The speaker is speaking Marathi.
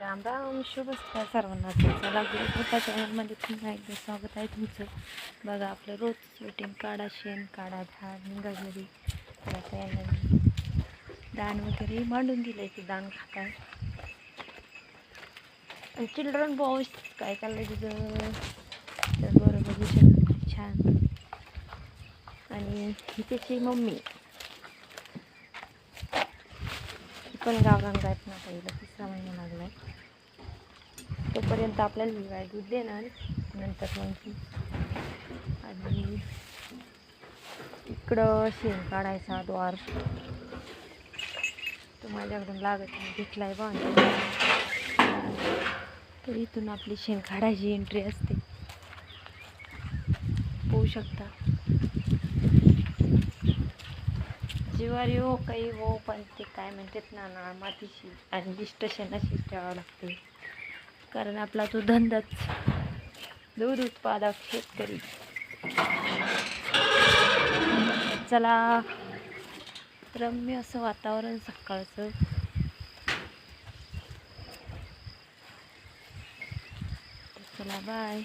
राम राम शुभ सकाळ सर्वांना. चला कृपा चॅनलमध्ये पुन्हा एकदा स्वागत आहे तुमचं. बघा आपलं रोज रुटीन काढा शेण काढा धान निघा घरी तर आता यांना दाण वगैरे मांडून दिलंय ते दान खातात चिल्ड्रन बॉस काय चाललंय तुझं? तर बरोबर छान. आणि ही त्याची मम्मी ती पण गावरान गायत ना पहिलं तिसरा महिना लागलाय. तोपर्यंत आपल्याला ही गाय दूध देणार नंतर मग आणि इकडं शेण काढायचा द्वार. तो माझ्याकडून लागत नाही घेतलाय बा. तर इथून आपली शेण काढायची एंट्री असते. पोहू शकता. जिवारी हो काही हो पण ते काय म्हणतात ना ना मातीशी आणि लिस्टेशन ठेवावं लागते. कारण आपला तो धंदाच दूध उत्पादक शेतकरी. चला रम्य असं वातावरण सकाळचं. चला बाय